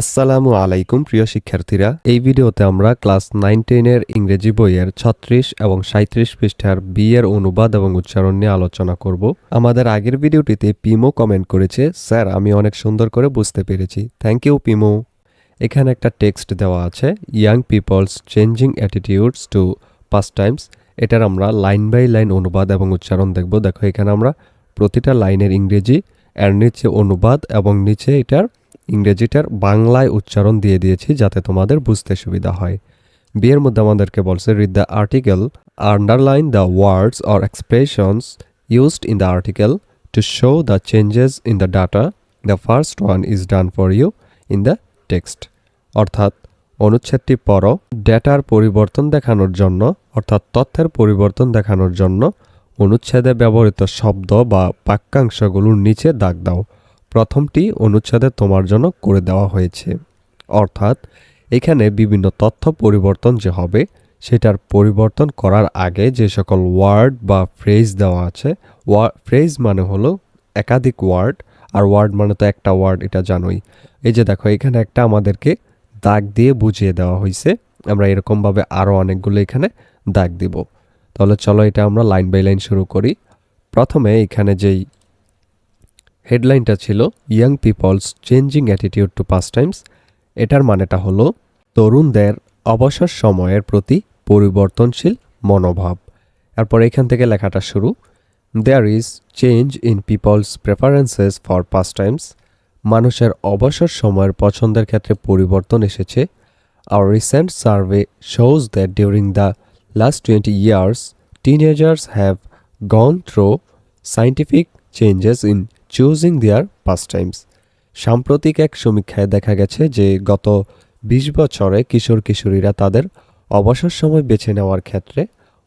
আসসালামু আলাইকুম, প্রিয় শিক্ষার্থীরা। এই ভিডিওতে আমরা ক্লাস নাইন টেনের ইংরেজি বইয়ের ছত্রিশ এবং সাঁত্রিশ পৃষ্ঠার বি এর অনুবাদ এবং উচ্চারণ নিয়ে আলোচনা করব। আমাদের আগের ভিডিওটিতে পিমো কমেন্ট করেছে, স্যার, আমি অনেক সুন্দর করে বুঝতে পেরেছি। থ্যাংক ইউ, পিমো। এখানে একটা টেক্সট দেওয়া আছে young people's changing attitudes to pastimes এটার আমরা লাইন বাই লাইন অনুবাদ এবং উচ্চারণ দেখব। দেখো, এখানে আমরা প্রতিটা লাইনের ইংরেজি, এর নিচে অনুবাদ এবং নিচে এটার ইংরেজিটার বাংলায় উচ্চারণ দিয়ে দিয়েছি যাতে তোমাদের বুঝতে সুবিধা হয়। বিয়ের মধ্যে আমাদেরকে বলছে read the article underline the words or expressions used in the article to show the changes in the data the first one is done for you in the text অর্থাৎ, অনুচ্ছেদটি পড়ো, ডেটার পরিবর্তন দেখানোর জন্য, অর্থাৎ তথ্যের পরিবর্তন দেখানোর জন্য অনুচ্ছেদে ব্যবহৃত শব্দ বা বাক্যাংশগুলোর নিচে দাগ দাও। প্রথমটি অনুচ্ছেদে তোমার জন্য করে দেওয়া হয়েছে। অর্থাৎ, এখানে বিভিন্ন তথ্য পরিবর্তন যে হবে, সেটার পরিবর্তন করার আগে যে সকল ওয়ার্ড বা ফ্রেজ দেওয়া আছে ফ্রেজ মানে হলো একাধিক ওয়ার্ড, আর ওয়ার্ড মানে তো একটা ওয়ার্ড, এটা জানোই। এই যে দেখো, এখানে একটা আমাদেরকে দাগ দিয়ে বুঝিয়ে দেওয়া হয়েছে আমরা এরকমভাবে আরও অনেকগুলো এখানে দাগ দিব। তাহলে চলো এটা আমরা লাইন বাই লাইন শুরু করি। প্রথমে এখানে যেই হেডলাইনটা ছিল young people's changing attitude to pastimes এটার মানেটা হলো, তরুণদের অবসর সময়ের প্রতি পরিবর্তনশীল মনোভাব। এরপর এখান থেকে লেখাটা শুরু there is change in people's preferences for pastimes মানুষের অবসর সময়ের পছন্দের ক্ষেত্রে পরিবর্তন এসেছে। আর recent survey shows that during the last twenty years teenagers have gone through scientific changes in choosing their pastimes সাম্প্রতিক এক সমীক্ষায় দেখা গেছে যে গত বিশ বছরে কিশোর কিশোরীরা তাদের অবসর সময় বেছে নেওয়ার ক্ষেত্রে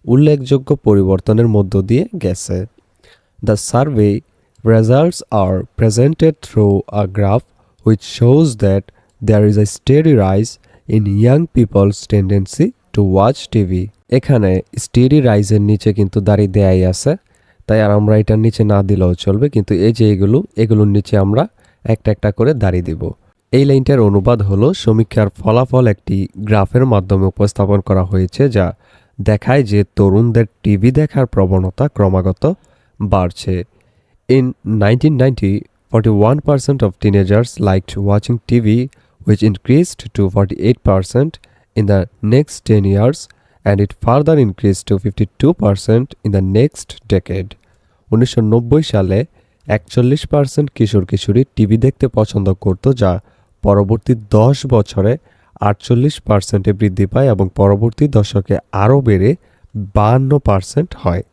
উল্লেখযোগ্য পরিবর্তনের মধ্য দিয়ে গেছে। The survey results are presented through a graph which shows that there is a steady rise in young people's tendency to watch TV এখানে স্টেডি রাইজের নিচে কিন্তু দাঁড়িয়ে দেয়াই আছে। তাই আর আমরা এটার নিচে না দিলেও চলবে, কিন্তু এই যে এগুলো, এগুলোর নিচে আমরা একটা একটা করে দাঁড়িয়ে দিব। এই লাইনটার অনুবাদ হলো, সমীক্ষার ফলাফল একটি গ্রাফের মাধ্যমে উপস্থাপন করা হয়েছে যা দেখায় যে তরুণদের টিভি দেখার প্রবণতা ক্রমাগত বাড়ছে। In nineteen ninety forty one percent of teenagers liked watching TV which increased to 48% in the next 10 years and it further increased to 52% in the next decade. উনিশশো নব্বই সালে একচল্লিশ পার্সেন্ট কিশোর কিশোরী টিভি দেখতে পছন্দ করত, যা পরবর্তী দশ বছরে আটচল্লিশ পার্সেন্টে বৃদ্ধি পায় এবং পরবর্তী দশকে আরও বেড়ে বাহান্ন পার্সেন্ট হয়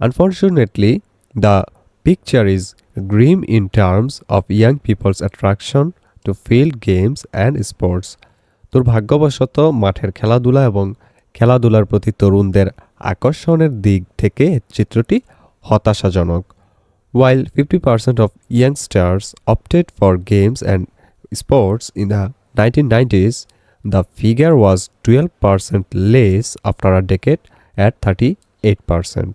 unfortunately the picture is grim in terms of young people's attraction to field games and sports দুর্ভাগ্যবশত, মাঠের খেলাধুলা এবং খেলাধুলার প্রতি তরুণদের আকর্ষণের দিক থেকে চিত্রটি হতাশাজনক। While fifty percent of youngsters opted for games and sports in the nineteen nineties the figure was twelve percent less after a decade at thirty eight percent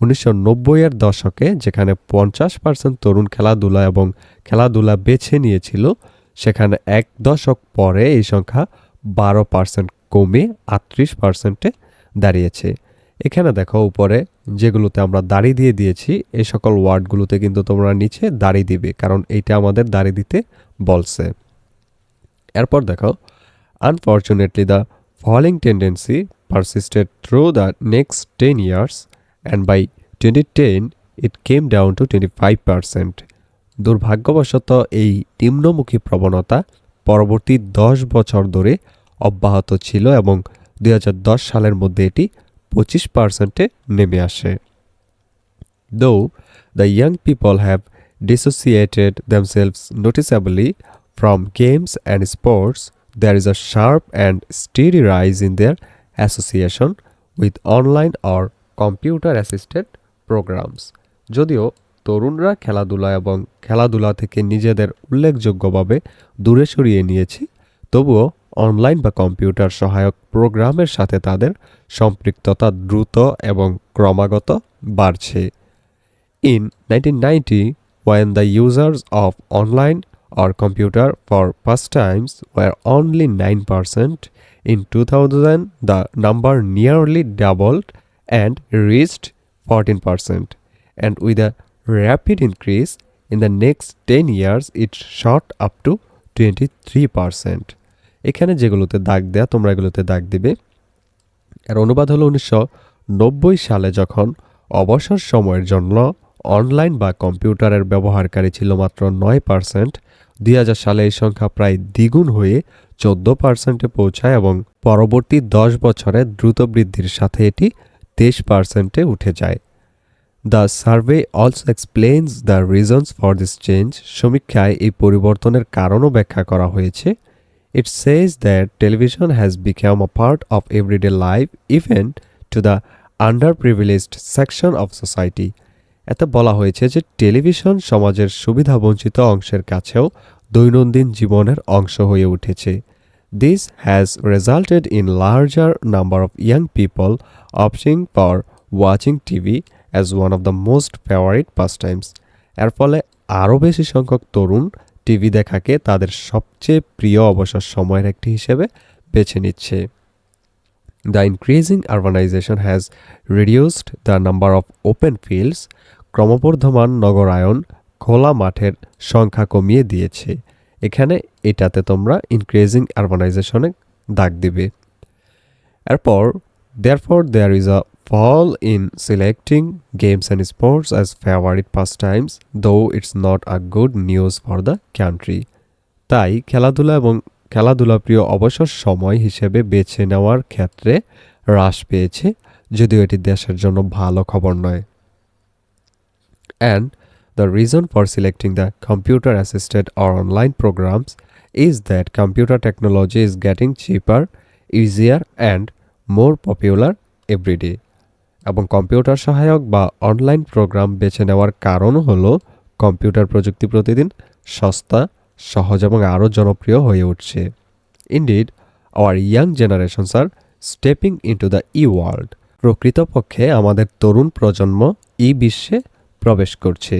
উনিশশো নব্বইয়ের দশকে যেখানে পঞ্চাশ পার্সেন্ট তরুণ খেলাধুলা এবং খেলাধুলা বেছে নিয়েছিল, সেখানে এক দশক পরে এই সংখ্যা বারো পার্সেন্ট কমে আটত্রিশ পার্সেন্টে দাঁড়িয়েছে। এখানে দেখো উপরে যেগুলোতে আমরা দাড়ি দিয়ে দিয়েছি এই সকল ওয়ার্ডগুলোতে কিন্তু তোমরা নিচে দাড়ি দিবে, কারণ এইটা আমাদের দাড়ি দিতে বলছে। এরপর দেখো unfortunately the falling tendency persisted through the next ten years and by twenty ten it came down to twenty five percent দুর্ভাগ্যবশত এই নিম্নমুখী প্রবণতা পরবর্তী দশ বছর ধরে অব্যাহত ছিল এবং দু হাজার দশ সালের মধ্যে এটি পঁচিশ পার্সেন্টে নেমে আসে। Though the young people have dissociated themselves noticeably from games and sports there is a sharp and steady rise in their association with online or computer assisted programs যদিও তরুণরা খেলাধুলা এবং খেলাধুলা থেকে নিজেদের উল্লেখযোগ্যভাবে দূরে সরিয়ে নিয়েছি, তবুও অনলাইন বা কম্পিউটার সহায়ক প্রোগ্রামের সাথে তাদের সম্পৃক্ততা দ্রুত এবং ক্রমাগত বাড়ছে। In nineteen ninety the users of online or computer for first times were only nine percent in two thousand the number nearly doubled and reached fourteen percent and with a rapid increase in the next ten years it shot up to twenty three percent এখানে যেগুলোতে দাগ দেয়া, তোমরা এগুলোতে দাগ দিবে। এর অনুবাদ হলো উনিশশো নব্বই সালে যখন অবসর সময়ের জন্য অনলাইন বা কম্পিউটারের ব্যবহারকারী ছিল মাত্র নয় পার্সেন্ট। দুই হাজার সালে এই সংখ্যা প্রায় দ্বিগুণ হয়ে চোদ্দ পার্সেন্টে পৌঁছায় এবং পরবর্তী দশ বছরে দ্রুত বৃদ্ধির সাথে এটি তেইশ পার্সেন্টে উঠে যায়। The survey also explains the reasons for this change সমীক্ষায় এই পরিবর্তনের কারণও ব্যাখ্যা করা হয়েছে। It says that television has become a part of everyday life, even to the underprivileged section of society. এতে বলা হয়েছে যে টেলিভিশন সমাজের সুবিধাবঞ্চিত অংশের কাছেও দৈনন্দিন জীবনের অংশ হয়ে উঠেছে this has resulted in larger number of young people opting for watching TV as one of the most favourite pastimes এর ফলে আরও বেশি সংখ্যক তরুণ টিভি দেখাকে তাদের সবচেয়ে প্রিয় অবসর সময়ের একটি হিসেবে বেছে নিচ্ছে। The increasing urbanisation has reduced the number of open fields ক্রমবর্ধমান নগরায়ন খোলা মাঠের সংখ্যা কমিয়ে দিয়েছে। এখানে এটাতে তোমরা ইনক্রিজিং আরবানাইজেশনে দাগ দিবে। এরপর therefore there is a fall in selecting games and sports as favorite pastimes, though it's not a good news for the country. তাই খেলাধুলা এবং খেলাধুলা প্রিয় অবসর সময় হিসেবে বেছে নেওয়ার ক্ষেত্রে হ্রাস পেয়েছে যদিও এটি দেশের জন্য ভালো খবর নয় and the reason for selecting the computer assisted or online programs is that computer technology is getting cheaper easier and more popular every day এবং কম্পিউটার সহায়ক বা অনলাইন প্রোগ্রাম বেছে নেওয়ার কারণ হল কম্পিউটার প্রযুক্তি প্রতিদিন সস্তা, সহজ এবং আরও জনপ্রিয় হয়ে উঠছে। Indeed our young generations are stepping into the e world প্রকৃতপক্ষে আমাদের তরুণ প্রজন্ম ই বিশ্বে প্রবেশ করছে।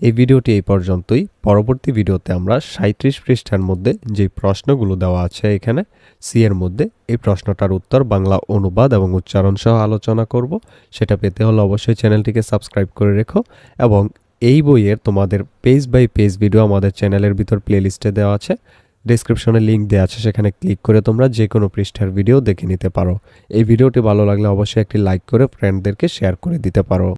এই ভিডিওটি এই পর্যন্তই। পরবর্তী ভিডিওতে আমরা সাঁত্রিশ পৃষ্ঠার মধ্যে যে প্রশ্নগুলো দেওয়া আছে এখানে, সি এর মধ্যে এই প্রশ্নটার উত্তর, বাংলা অনুবাদ এবং উচ্চারণ সহ আলোচনা করব। সেটা পেতে হলে অবশ্যই চ্যানেলটিকে সাবস্ক্রাইব করে রেখো এবং এই বইয়ের তোমাদের পেজ বাই পেজ ভিডিও আমাদের চ্যানেলের ভিতর প্লেলিস্টে দেওয়া আছে। ডিসক্রিপশনে লিঙ্ক দেওয়া আছে, সেখানে ক্লিক করে তোমরা যে কোনো পৃষ্ঠার ভিডিও দেখে নিতে পারো। এই ভিডিওটি ভালো লাগলে অবশ্যই একটি লাইক করে ফ্রেন্ডদেরকে শেয়ার করে দিতে পারো।